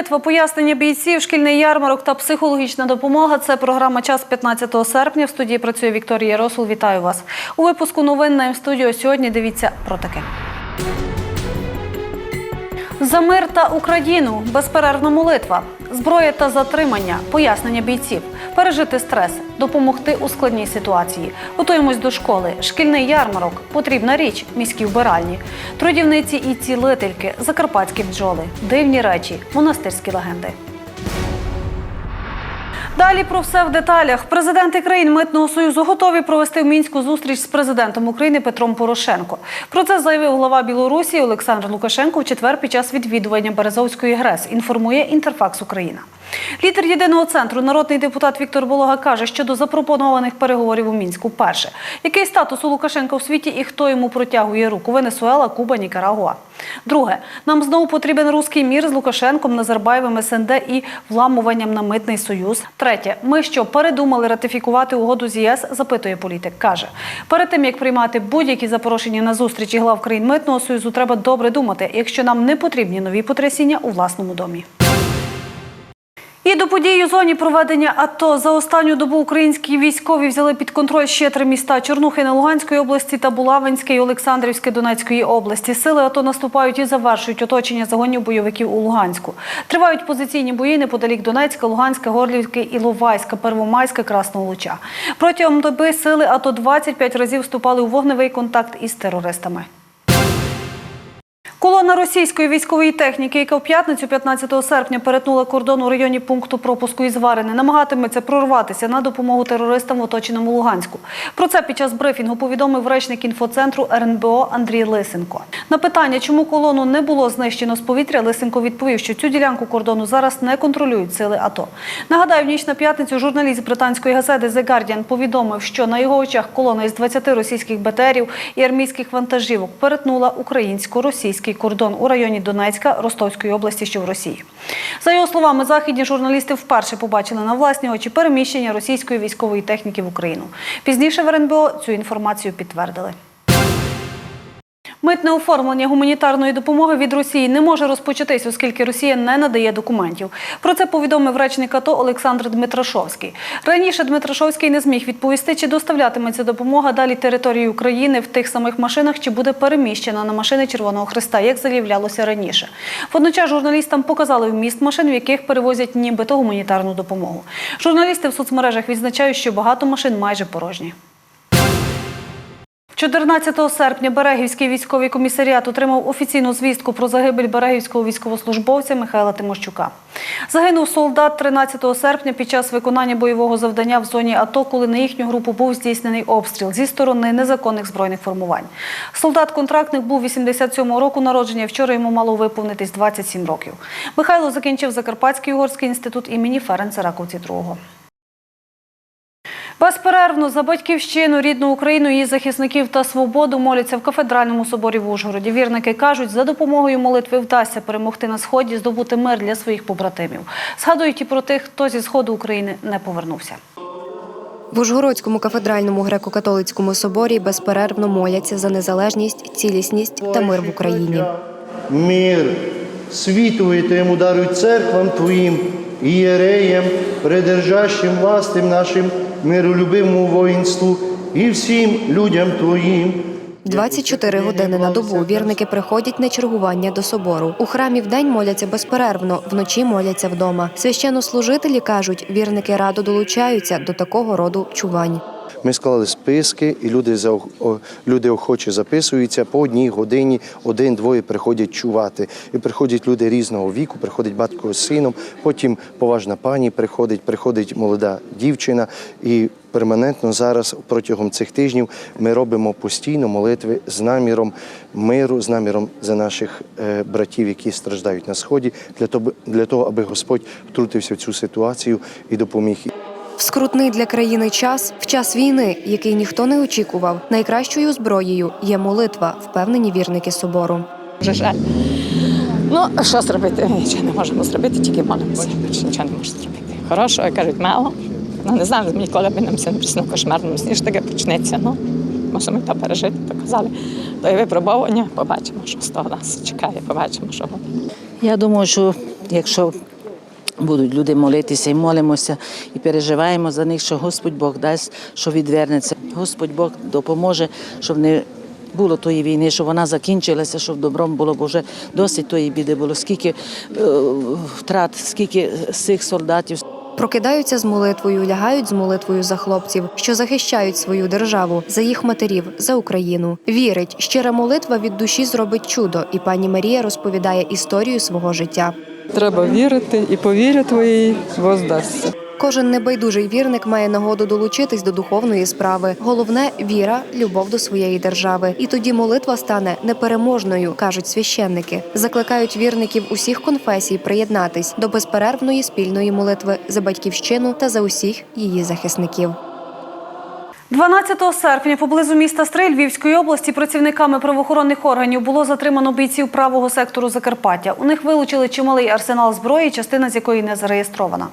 Молитва, пояснення бійців, шкільний ярмарок та психологічна допомога. Це програма Час 15 серпня. В студії працює Вікторія Росул. Вітаю вас у випуску новин на М-студіо. Сьогодні дивіться про таке. За мир та Україну, безперервна молитва, зброя та затримання, пояснення бійців, пережити стрес, допомогти у складній ситуації. Готуємось до школи, шкільний ярмарок, потрібна річ, міські вбиральні, трудівниці і цілительки, закарпатські бджоли, дивні речі, монастирські легенди. Далі про все в деталях. Президенти країн Митного союзу готові провести в мінську зустріч з президентом України Петром Порошенко. Про це заявив глава Білорусі Олександр Лукашенко в четвер під час відвідування Березовської ГРЕС. Інформує Інтерфакс Україна. Лідер єдиного центру, народний депутат Віктор Волога, каже щодо запропонованих переговорів у мінську. Перше, який статус у Лукашенка в світі і хто йому протягує руку? Венесуела, Куба, Нікарагуа. Друге, нам знову потрібен руський мір з Лукашенком, Назарбаєвим, СНД і вламуванням на митний союз. Третє, ми що передумали ратифікувати угоду з ЄС? Запитує політик. каже перед тим як приймати будь-які запрошення на зустрічі глав країн митного союзу, треба добре думати, якщо нам не потрібні нові потрясіння у власному домі. І до подій у зоні проведення АТО за останню добу українські військові взяли під контроль ще три міста Чорнухина Луганської області та Булавинське і Олександрівське Донецької області. Сили АТО наступають і завершують оточення загонів бойовиків у Луганську. Тривають позиційні бої неподалік Донецька, Луганська, Горлівки, Іловайська, Первомайська, Красного Луча. Протягом доби сили АТО 25 разів вступали у вогневий контакт із терористами. Колона російської військової техніки, яка в п'ятницю 15 серпня перетнула кордон у районі пункту пропуску із Варини, намагатиметься прорватися на допомогу терористам в оточеному Луганську. Про це під час брифінгу повідомив речник інфоцентру РНБО Андрій Лисенко. На питання, чому колону не було знищено з повітря, Лисенко відповів, що цю ділянку кордону зараз не контролюють сили АТО. Нагадаю, в ніч на п'ятницю журналіст британської газети The Guardian повідомив, що на його очах колона із 20 російських БТРів і армійських вантажівок перетнула українсько-російський кордон у районі Донецька Ростовської області, що в Росії. За його словами, західні журналісти вперше побачили на власні очі переміщення російської військової техніки в Україну. Пізніше в РНБО цю інформацію підтвердили. Митне оформлення гуманітарної допомоги від Росії не може розпочатись, оскільки Росія не надає документів. Про це повідомив речник АТО Олександр Дмитрашовський. Раніше Дмитрашовський не зміг відповісти, чи доставлятиметься допомога далі території України в тих самих машинах, чи буде переміщена на машини Червоного Христа, як заявлялося раніше. Водночас журналістам показали вміст машин, в яких перевозять нібито гуманітарну допомогу. Журналісти в соцмережах відзначають, що багато машин майже порожні. 14 серпня Берегівський військовий комісаріат отримав офіційну звістку про загибель берегівського військовослужбовця Михайла Тимощука. Загинув солдат 13 серпня під час виконання бойового завдання в зоні АТО, коли на їхню групу був здійснений обстріл зі сторони незаконних збройних формувань. Солдат-контрактник був 87-го року народження. Вчора йому мало виповнитись 27 років. Михайло закінчив Закарпатський угорський інститут імені Ференца Раковці II. Безперервно за батьківщину, рідну Україну, її захисників та свободу моляться в кафедральному соборі в Ужгороді. Вірники кажуть, за допомогою молитви вдасться перемогти на сході, здобути мир для своїх побратимів. Згадують і про тих, хто зі сходу України не повернувся. В Ужгородському кафедральному греко-католицькому соборі безперервно моляться за незалежність, цілісність та мир в Україні. Мир, світовий ти йому даруй церквам Твоїм, ієреям, придержащим властим нашим миролюбивому воїнству і всім людям Твоїм. 24 години на добу вірники приходять на чергування до собору. У храмі вдень моляться безперервно, вночі моляться вдома. Священнослужителі кажуть, вірники радо долучаються до такого роду чувань. Ми склали списки, і люди за люди охоче записуються по одній годині, один-двоє приходять чувати. І приходять люди різного віку, приходить батько з сином, потім поважна пані приходить, приходить молода дівчина. І перманентно зараз протягом цих тижнів ми робимо постійно молитви з наміром миру, з наміром за наших е, братів, які страждають на сході, для того, для того, аби Господь втрутився в цю ситуацію і допоміг. В скрутний для країни час, в час війни, який ніхто не очікував, найкращою зброєю є молитва, впевнені вірники собору. Дуже жаль. Ну, а що зробити? Нічого не можемо зробити, тільки молимося. Більше нічого не можу зробити. Хорошого, кажуть, мало. Ну, не знаю, ніколи б нам це не приснув кошмарному сні, що таке почнеться. Ну, мусимо і то пережити, то казали. То є випробовування, побачимо, що з того нас чекає, побачимо, що буде. Я думаю, що якщо будуть люди молитися і молимося, і переживаємо за них, що Господь Бог дасть, що відвернеться. Господь Бог допоможе, щоб не було тої війни, щоб вона закінчилася, щоб добром було, бо вже досить тої біди було. Скільки е, втрат, скільки цих солдатів. Прокидаються з молитвою, лягають з молитвою за хлопців, що захищають свою державу, за їх матерів, за Україну. Вірить, щира молитва від душі зробить чудо, і пані Марія розповідає історію свого життя. Треба вірити і по вірі твоїй воздасться. Кожен небайдужий вірник має нагоду долучитись до духовної справи. Головне віра, любов до своєї держави. І тоді молитва стане непереможною, кажуть священники. Закликають вірників усіх конфесій приєднатись до безперервної спільної молитви за батьківщину та за усіх її захисників. 12 серпня поблизу міста Стрий Львівської області працівниками правоохоронних органів було затримано бійців правого сектору Закарпаття. У них вилучили чималий арсенал зброї, частина з якої не зареєстрована.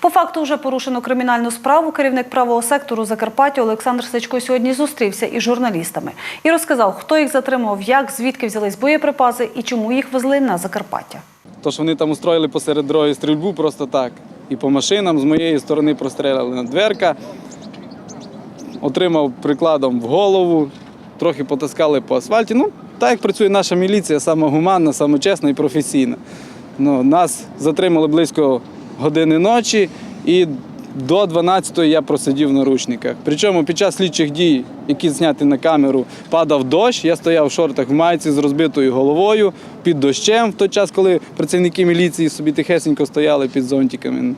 По факту вже порушено кримінальну справу. Керівник правого сектору Закарпаття Олександр Сачко сьогодні зустрівся із журналістами і розказав, хто їх затримав, як, звідки взялись боєприпаси і чому їх везли на Закарпаття. То, що вони там устроїли посеред дороги стрільбу просто так. І по машинам з моєї сторони простріляли на дверка. Отримав прикладом в голову, трохи потаскали по асфальті. Ну, так як працює наша міліція, саме гуманна, саме чесна і професійна. Ну, нас затримали близько години ночі і до 12-ї я просидів в наручниках. Причому під час слідчих дій, які зняті на камеру, падав дощ. Я стояв в шортах в майці з розбитою головою під дощем в той час, коли працівники міліції собі тихесенько стояли під зонтиками.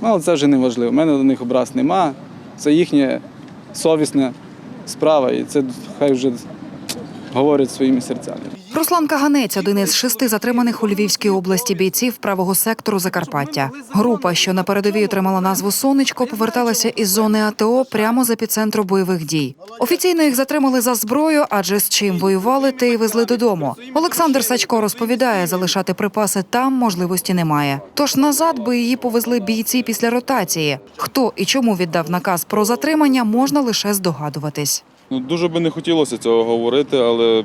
Ну, це вже не важливо. У мене до них образ нема. Це їхня совісна справа, і це хай вже говорять своїми серцями. Руслан Каганець один із шести затриманих у Львівській області бійців правого сектору Закарпаття. Група, що на передовій отримала назву Сонечко, поверталася із зони АТО прямо з епіцентру бойових дій. Офіційно їх затримали за зброю, адже з чим воювали, те й везли додому. Олександр Сачко розповідає, залишати припаси там можливості немає. Тож назад би її повезли бійці після ротації. Хто і чому віддав наказ про затримання, можна лише здогадуватись. Ну, дуже би не хотілося цього говорити, але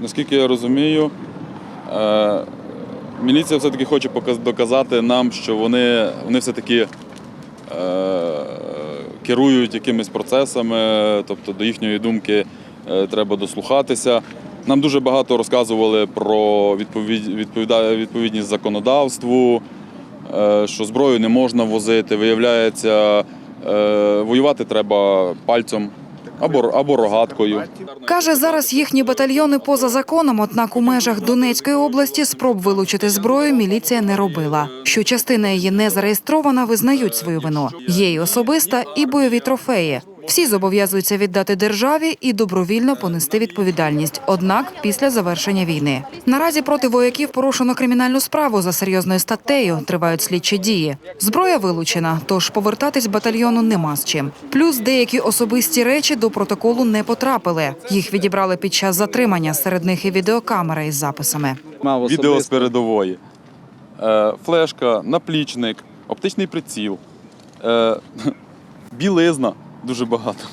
наскільки я розумію, е, міліція все-таки хоче доказати нам, що вони, вони все-таки е, керують якимись процесами, тобто до їхньої думки е, треба дослухатися. Нам дуже багато розказували про відповідність законодавству, що зброю не можна возити. Виявляється, воювати треба пальцем або, або рогаткою. Каже, зараз їхні батальйони поза законом, однак у межах Донецької області спроб вилучити зброю міліція не робила. Що частина її не зареєстрована, визнають свою вину. Є й особиста, і бойові трофеї. Всі зобов'язуються віддати державі і добровільно понести відповідальність. Однак після завершення війни наразі проти вояків порушено кримінальну справу за серйозною статтею. Тривають слідчі дії. Зброя вилучена, тож повертатись батальйону нема з чим. Плюс деякі особисті речі до протоколу не потрапили. Їх відібрали під час затримання. Серед них і відеокамера із записами. Мав Відео з передової. Е, флешка, наплічник, оптичний приціл, е, білизна дуже багато.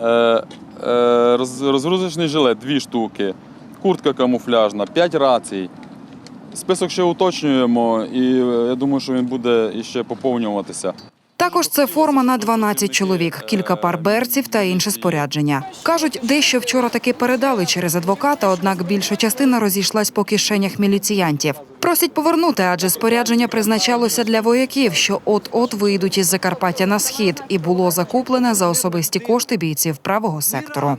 Е, е, роз, розгрузочний жилет дві штуки, куртка камуфляжна, п'ять рацій. Список ще уточнюємо, і е, я думаю, що він буде іще поповнюватися. Також це форма на 12 чоловік, кілька пар берців та інше спорядження. Кажуть, дещо вчора таки передали через адвоката, однак більша частина розійшлась по кишенях міліціянтів. Просять повернути, адже спорядження призначалося для вояків, що от-от вийдуть із Закарпаття на схід, і було закуплене за особисті кошти бійців правого сектору.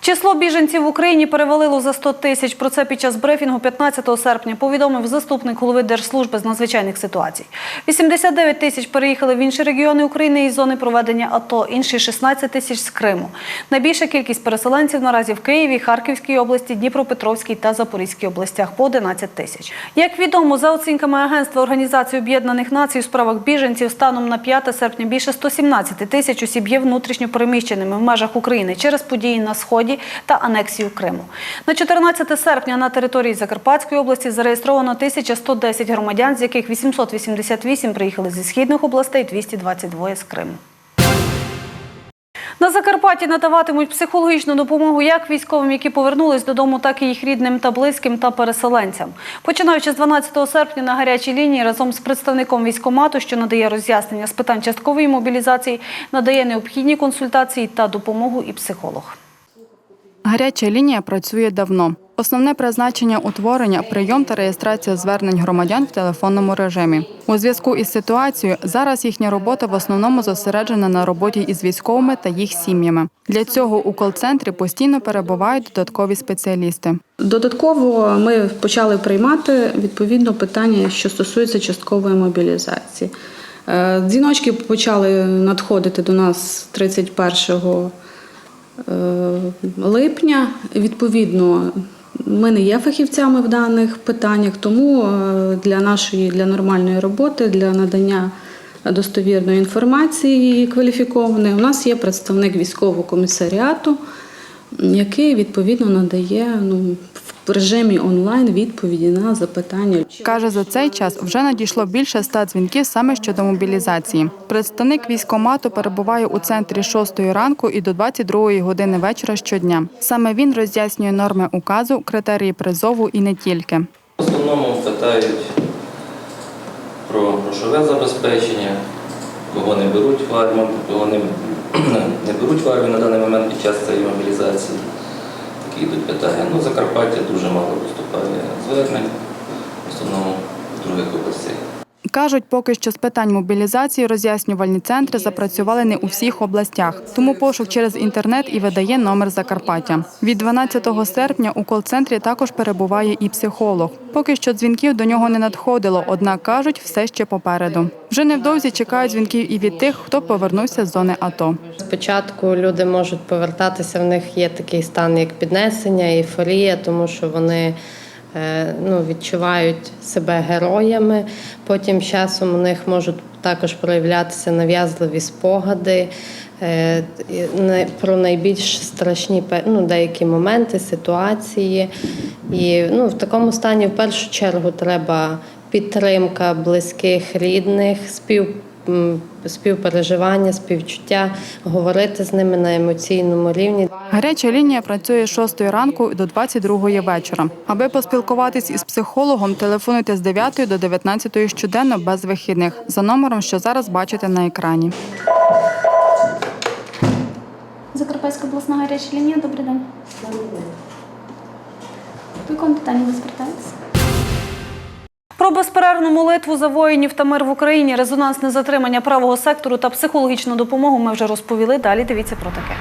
Число біженців в Україні перевалило за 100 тисяч. Про це під час брифінгу 15 серпня повідомив заступник голови Держслужби з надзвичайних ситуацій. 89 тисяч переїхали в інші регіони України із зони проведення АТО, інші 16 тисяч з Криму. Найбільша кількість переселенців наразі в Києві, Харківській області, Дніпропетровській та Запорізькій областях по 11 тисяч. Як відомо, за оцінками Агентства Організації Об'єднаних Націй у справах біженців станом на 5 серпня більше 117 тисяч осіб є внутрішньо переміщеними в межах України через події на сході та анексію Криму. На 14 серпня на території Закарпатської області зареєстровано 1110 громадян, з яких 888 приїхали зі східних областей, 222 з Криму. На Закарпатті надаватимуть психологічну допомогу як військовим, які повернулись додому, так і їх рідним та близьким та переселенцям. Починаючи з 12 серпня на гарячій лінії разом з представником військомату, що надає роз'яснення з питань часткової мобілізації, надає необхідні консультації та допомогу і психолог. Гаряча лінія працює давно. Основне призначення утворення прийом та реєстрація звернень громадян в телефонному режимі. У зв'язку із ситуацією зараз їхня робота в основному зосереджена на роботі із військовими та їх сім'ями. Для цього у кол-центрі постійно перебувають додаткові спеціалісти. Додатково ми почали приймати відповідно питання, що стосується часткової мобілізації. Е, Дзвіночки почали надходити до нас 31 е, липня. Відповідно, ми не є фахівцями в даних питаннях, тому е, для нашої для нормальної роботи, для надання достовірної інформації кваліфікованої, у нас є представник військового комісаріату, який відповідно надає ну, в режимі онлайн відповіді на запитання. Каже, за цей час вже надійшло більше ста дзвінків саме щодо мобілізації. Представник військомату перебуває у центрі 6 ранку і до 22 години вечора щодня. Саме він роз'яснює норми указу, критерії призову і не тільки. В основному питають про грошове забезпечення, кого не беруть в армію, кого не, не беруть в армію на даний момент під час цієї мобілізації. Такі йдуть питання. Ну, Закарпаття дуже мало поступає звернень, в основному в других областей. Кажуть, поки що з питань мобілізації роз'яснювальні центри запрацювали не у всіх областях. Тому пошук через інтернет і видає номер Закарпаття. Від 12 серпня у кол-центрі також перебуває і психолог. Поки що дзвінків до нього не надходило, однак кажуть, все ще попереду. Вже невдовзі чекають дзвінків і від тих, хто повернувся з зони АТО. Спочатку люди можуть повертатися, в них є такий стан, як піднесення, ейфорія, тому що вони ну, відчувають себе героями. Потім часом у них можуть також проявлятися нав'язливі спогади е, про найбільш страшні ну, деякі моменти, ситуації. І ну, в такому стані в першу чергу треба підтримка близьких, рідних, спів співпереживання, співчуття, говорити з ними на емоційному рівні. Гаряча лінія працює з 6 ранку до 22 вечора. Аби поспілкуватись із психологом, телефонуйте з 9 до 19 щоденно без вихідних за номером, що зараз бачите на екрані. Закарпатська обласна гаряча лінія. Добрий день. По якому питанню ви звертаєтеся? Про безперервну молитву за воїнів та мир в Україні, резонансне затримання правого сектору та психологічну допомогу ми вже розповіли. Далі дивіться про таке.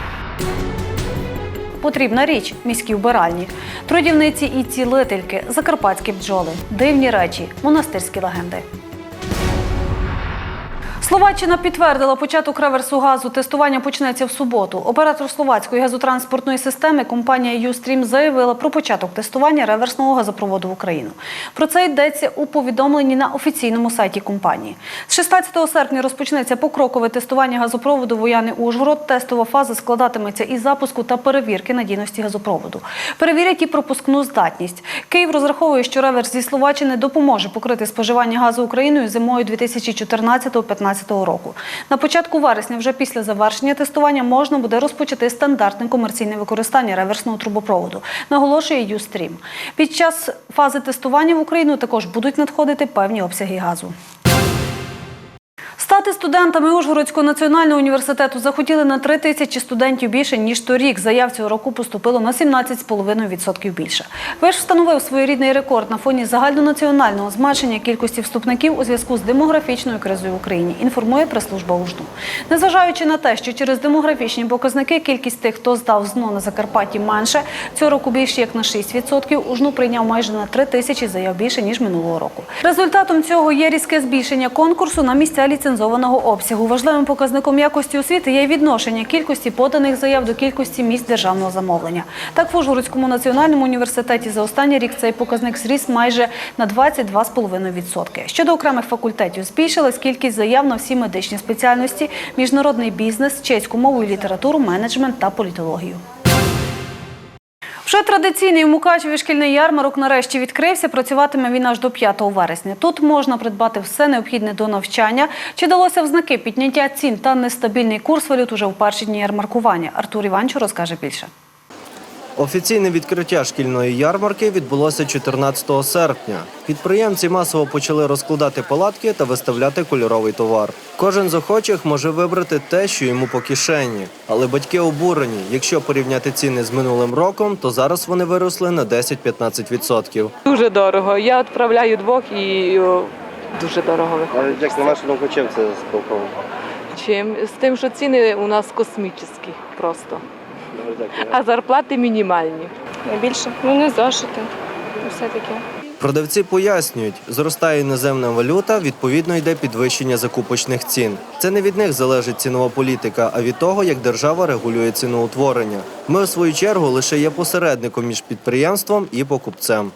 Потрібна річ міські вбиральні, трудівниці і цілительки, закарпатські бджоли, дивні речі, монастирські легенди. Словаччина підтвердила початок реверсу газу. Тестування почнеться в суботу. Оператор словацької газотранспортної системи компанія «Юстрім» заявила про початок тестування реверсного газопроводу в Україну. Про це йдеться у повідомленні на офіційному сайті компанії. З 16 серпня розпочнеться покрокове тестування газопроводу Вояни Ужгород. Тестова фаза складатиметься із запуску та перевірки надійності газопроводу. Перевірять і пропускну здатність. Київ розраховує, що реверс зі Словаччини допоможе покрити споживання газу Україною зимою 2014-2015 року. На початку вересня, вже після завершення тестування, можна буде розпочати стандартне комерційне використання реверсного трубопроводу, наголошує Юстрім. Під час фази тестування в Україну також будуть надходити певні обсяги газу. Стати студентами Ужгородського національного університету захотіли на 3 тисячі студентів більше, ніж торік. Заяв цього року поступило на 17,5% більше. Виш встановив своєрідний рекорд на фоні загальнонаціонального зменшення кількості вступників у зв'язку з демографічною кризою в Україні, інформує прес-служба УЖНУ. Незважаючи на те, що через демографічні показники кількість тих, хто здав ЗНО на Закарпатті менше, цього року більше як на 6%, УЖНУ прийняв майже на 3 тисячі заяв більше, ніж минулого року. Результатом цього є різке збільшення конкурсу на місця ліцензованого обсягу. Важливим показником якості освіти є відношення кількості поданих заяв до кількості місць державного замовлення. Так, в Ужгородському національному університеті за останній рік цей показник зріс майже на 22,5%. Щодо окремих факультетів, збільшилась кількість заяв на всі медичні спеціальності, міжнародний бізнес, чеську мову і літературу, менеджмент та політологію. Вже традиційний у Мукачеві шкільний ярмарок нарешті відкрився. Працюватиме він аж до 5 вересня. Тут можна придбати все необхідне до навчання. Чи далося в знаки підняття цін та нестабільний курс валют уже в перші дні ярмаркування? Артур Іванчо розкаже більше. Офіційне відкриття шкільної ярмарки відбулося 14 серпня. Підприємці масово почали розкладати палатки та виставляти кольоровий товар. Кожен з охочих може вибрати те, що йому по кишені. Але батьки обурені. Якщо порівняти ціни з минулим роком, то зараз вони виросли на 10-15%. Дуже дорого. Я відправляю двох і дуже дорого виходить. Як на вашу думку, чим це спілково? Чим? З тим, що ціни у нас космічні просто. А зарплати мінімальні. Найбільше. Ну, не зошити. Все таке. Продавці пояснюють, зростає іноземна валюта, відповідно йде підвищення закупочних цін. Це не від них залежить цінова політика, а від того, як держава регулює ціноутворення. Ми, у свою чергу, лише є посередником між підприємством і покупцем.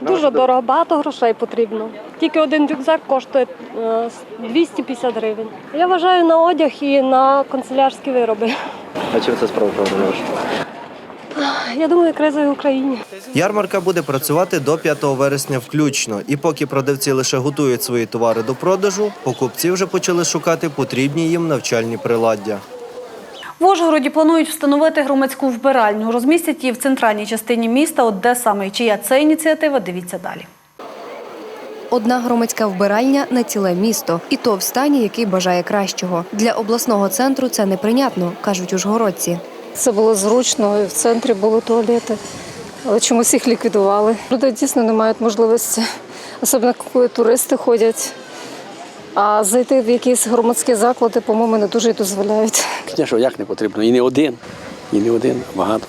Дуже дорого, багато грошей потрібно. Тільки один рюкзак коштує е, 250 гривень. Я вважаю на одяг і на канцелярські вироби. А чим це спровоковано? Я думаю, криза в Україні. Ярмарка буде працювати до 5 вересня включно. І поки продавці лише готують свої товари до продажу, покупці вже почали шукати потрібні їм навчальні приладдя. В Ужгороді планують встановити громадську вбиральню. Розмістять її в центральній частині міста. От де саме і чия це ініціатива, дивіться далі. Одна громадська вбиральня на ціле місто, і то в стані, який бажає кращого. Для обласного центру це неприйнятно, кажуть ужгородці. Це було зручно, і в центрі були туалети, але чомусь їх ліквідували. Люди дійсно не мають можливості, особливо коли туристи ходять. А зайти в якісь громадські заклади, по-моєму, не дуже й дозволяють. Звісно, як не потрібно. І не один, і не один, а багато.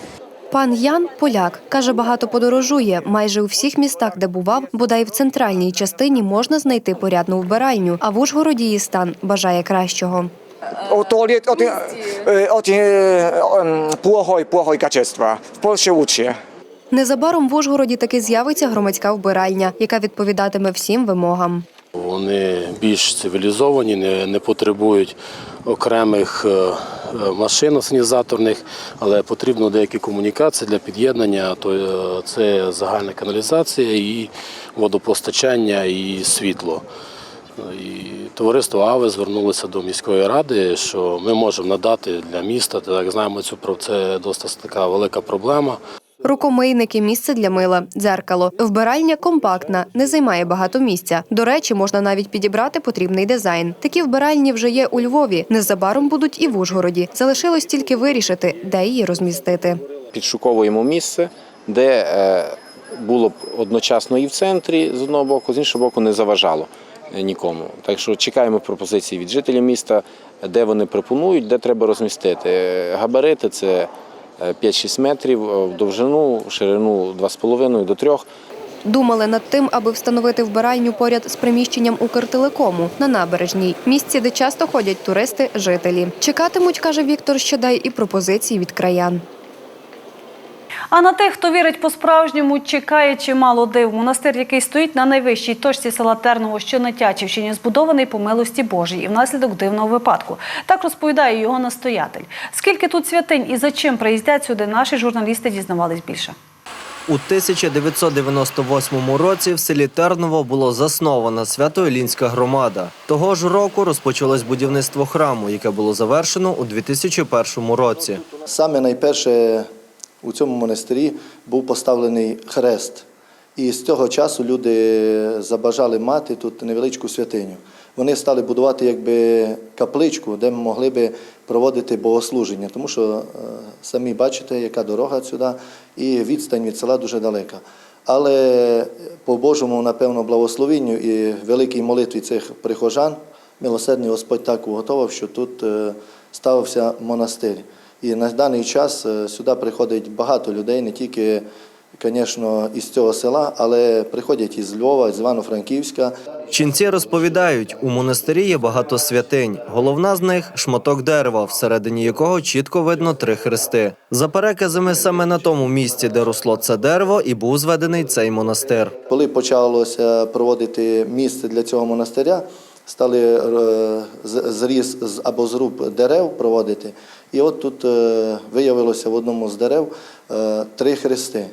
Пан Ян поляк каже, багато подорожує. Майже у всіх містах, де бував, бодай в центральній частині можна знайти порядну вбиральню. А в Ужгороді її стан бажає кращого. Туалет очень, очень плохой, плохой качества. В Польше лучше. Незабаром в Ужгороді таки з'явиться громадська вбиральня, яка відповідатиме всім вимогам. Вони більш цивілізовані, не, не потребують окремих е, е, машин санізаторних, але потрібно деякі комунікації для під'єднання. То е, це загальна каналізація і водопостачання і світло. І товариство АВЕ звернулося до міської ради, що ми можемо надати для міста. Так знаємо, цю це досить така велика проблема. Рукомийники, місце для мила, дзеркало. Вбиральня компактна, не займає багато місця. До речі, можна навіть підібрати потрібний дизайн. Такі вбиральні вже є у Львові. Незабаром будуть і в Ужгороді. Залишилось тільки вирішити, де її розмістити. Підшуковуємо місце, де е, було б одночасно і в центрі з одного боку, з іншого боку, не заважало е, нікому. Так що чекаємо пропозиції від жителів міста, де вони пропонують, де треба розмістити. Е, Габарити це 5-6 метрів, е, в довжину, в ширину 2,5 до 3. Думали над тим, аби встановити вбиральню поряд з приміщенням Укртелекому на набережній місці, де часто ходять туристи, жителі. Чекатимуть, каже Віктор Щедай, і пропозиції від краян. А на тих, хто вірить по-справжньому, чекає чимало див. Монастир, який стоїть на найвищій точці села Терново, що на Тячівщині, збудований по милості Божій і внаслідок дивного випадку. Так розповідає його настоятель. Скільки тут святинь і за чим приїздять сюди, наші журналісти дізнавались більше. У 1998 році в селі Терново було заснована Свято-Елінська громада. Того ж року розпочалось будівництво храму, яке було завершено у 2001 році. Саме найперше у цьому монастирі був поставлений хрест. І з цього часу люди забажали мати тут невеличку святиню. Вони стали будувати якби капличку, де ми могли би проводити богослуження, тому що е, самі бачите, яка дорога сюди, і відстань від села дуже далека. Але по Божому, напевно, благословенню і великій молитві цих прихожан, милосердний Господь так уготовив, що тут е, ставився монастир. І на даний час е, сюди приходить багато людей, не тільки, звісно, із цього села, але приходять із Львова, з Івано-Франківська. Ченці розповідають, у монастирі є багато святинь. Головна з них шматок дерева, всередині якого чітко видно три хрести. За переказами, саме на тому місці, де росло це дерево, і був зведений цей монастир. Коли почалося проводити місце для цього монастиря, стали е, зріз або зруб дерев проводити. І от тут е, виявилося в одному з дерев е, три хрести.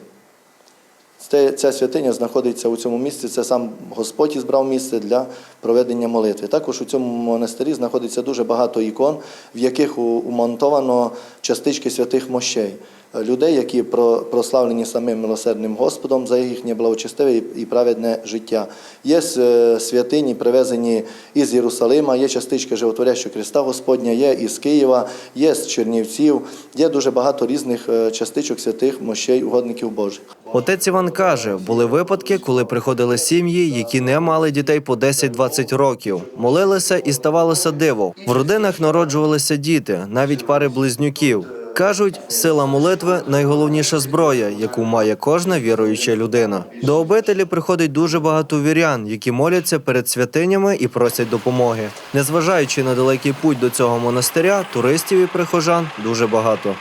Ця святиня знаходиться у цьому місці. Це сам Господь збрав місце для проведення молитви. Також у цьому монастирі знаходиться дуже багато ікон, в яких умонтовано частички святих мощей. Е, Людей, які про- прославлені самим милосердним Господом за їхнє благочестиве і праведне життя. Є е, святині, привезені із Єрусалима, є частички животворящого Христа Господня, є із Києва, є з Чернівців, є дуже багато різних е, частичок святих мощей угодників Божих. Отець Іван каже, були випадки, коли приходили сім'ї, які не мали дітей по 10-20 років. Молилися і ставалося диво. В родинах народжувалися діти, навіть пари близнюків. Кажуть, сила молитви найголовніша зброя, яку має кожна віруюча людина. До обителі приходить дуже багато вірян, які моляться перед святинями і просять допомоги. Незважаючи на далекий путь до цього монастиря, туристів і прихожан дуже багато.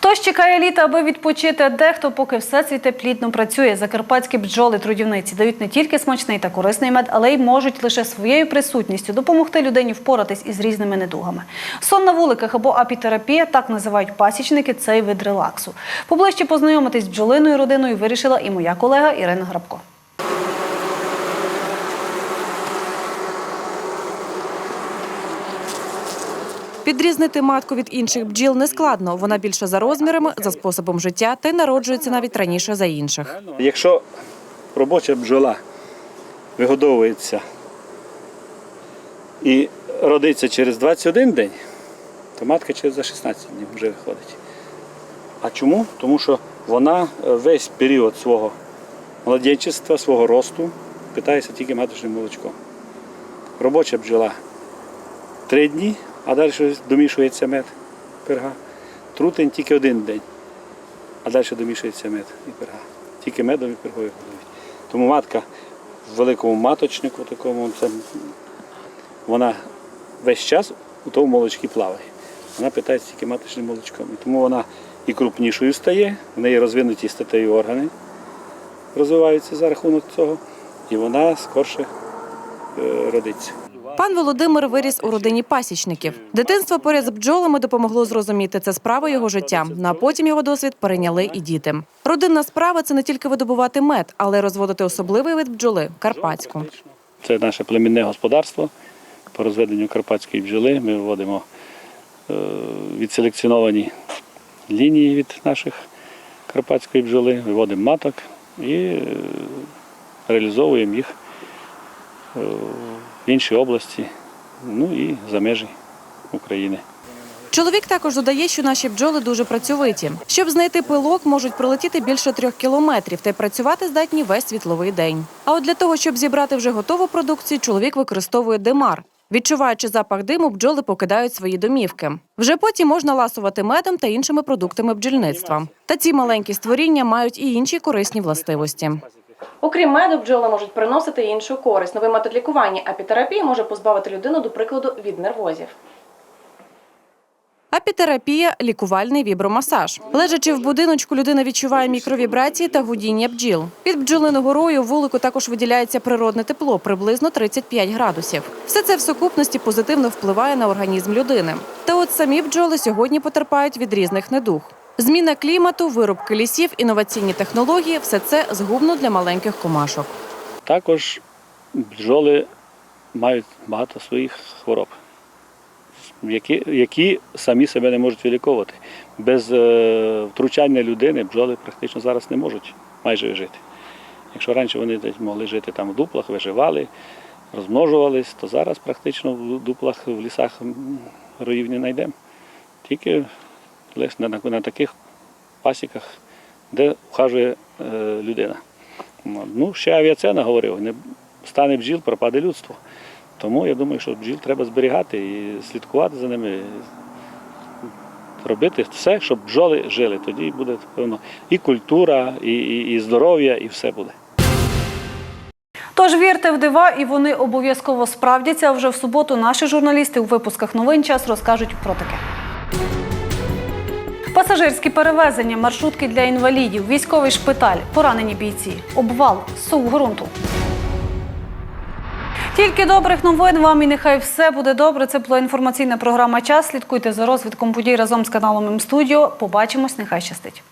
Хтось чекає літа, аби відпочити, дехто, поки все цвіте плідно працює. Закарпатські бджоли-трудівниці дають не тільки смачний та корисний мед, але й можуть лише своєю присутністю допомогти людині впоратись із різними недугами. Сон на вуликах або апітерапія, так називають пасічники, цей вид релаксу. Поближче познайомитись з бджолиною родиною вирішила і моя колега Ірина Грабко. Відрізнити матку від інших бджіл не складно. Вона більша за розмірами, за способом життя та й народжується навіть раніше за інших. Якщо робоча бджола вигодовується і родиться через 21 день, то матка через за 16 днів вже виходить. А чому? Тому що вона е, весь період свого младенчества, свого росту питається тільки маточним молочком. Робоча бджола 3 дні, а далі домішується мед перга. Трутень тільки один день, а далі домішується мед і перга. Тільки медом і пергою годують. Тому матка в великому маточнику такому, це, вона весь час у тому молочці плаває. Вона питається тільки маточним молочком. І тому вона і крупнішою стає, в неї розвинуті статеві органи розвиваються за рахунок цього, і вона скорше е, родиться. Пан Володимир виріс у родині пасічників. Дитинство поряд з бджолами допомогло зрозуміти це справа його життя. Ну а потім його досвід перейняли і діти. Родинна справа це не тільки видобувати мед, але й розводити особливий вид бджоли карпатську. Це наше племінне господарство по розведенню карпатської бджоли. Ми виводимо е, відселекціоновані лінії від наших карпатської бджоли, виводимо маток і е, реалізовуємо їх е, інші області, ну і за межі України. Чоловік також додає, що наші бджоли дуже працьовиті. Щоб знайти пилок, можуть пролетіти більше трьох кілометрів та й працювати здатні весь світловий день. А от для того, щоб зібрати вже готову продукцію, чоловік використовує димар. Відчуваючи запах диму, бджоли покидають свої домівки. Вже потім можна ласувати медом та іншими продуктами бджільництва. Та ці маленькі створіння мають і інші корисні властивості. Окрім меду, бджоли можуть приносити іншу користь. Новий метод лікування апітерапії може позбавити людину, до прикладу, від нервозів. Апітерапія лікувальний вібромасаж. Лежачи в будиночку, людина відчуває мікровібрації та гудіння бджіл. Від бджолиного рою вулику також виділяється природне тепло, приблизно 35 градусів. Все це в сукупності позитивно впливає на організм людини. Та от самі бджоли сьогодні потерпають від різних недуг. Зміна клімату, вирубки лісів, інноваційні технології все це згубно для маленьких комашок. Також бджоли мають багато своїх хвороб, які, які самі себе не можуть виліковувати. Без е, втручання людини бджоли практично зараз не можуть майже жити. Якщо раніше вони могли жити там в дуплах, виживали, розмножувались, то зараз практично в дуплах, в лісах роїв не знайдемо. Тільки лише на, на, таких пасіках, де вхажує е, людина. Ну, ще авіацена говорив, не стане бджіл, пропаде людство. Тому я думаю, що бджіл треба зберігати і слідкувати за ними, робити все, щоб бджоли жили. Тоді буде, певно, і культура, і, і, і здоров'я, і все буде. Тож вірте в дива, і вони обов'язково справдяться. Вже в суботу наші журналісти у випусках новин час розкажуть про таке. Пасажирські перевезення, маршрутки для інвалідів, військовий шпиталь, поранені бійці, обвал, сув ґрунту. Тільки добрих новин вам і нехай все буде добре. Це була інформаційна програма Час. Слідкуйте за розвитком подій разом з каналом М-студіо. Побачимось, нехай щастить.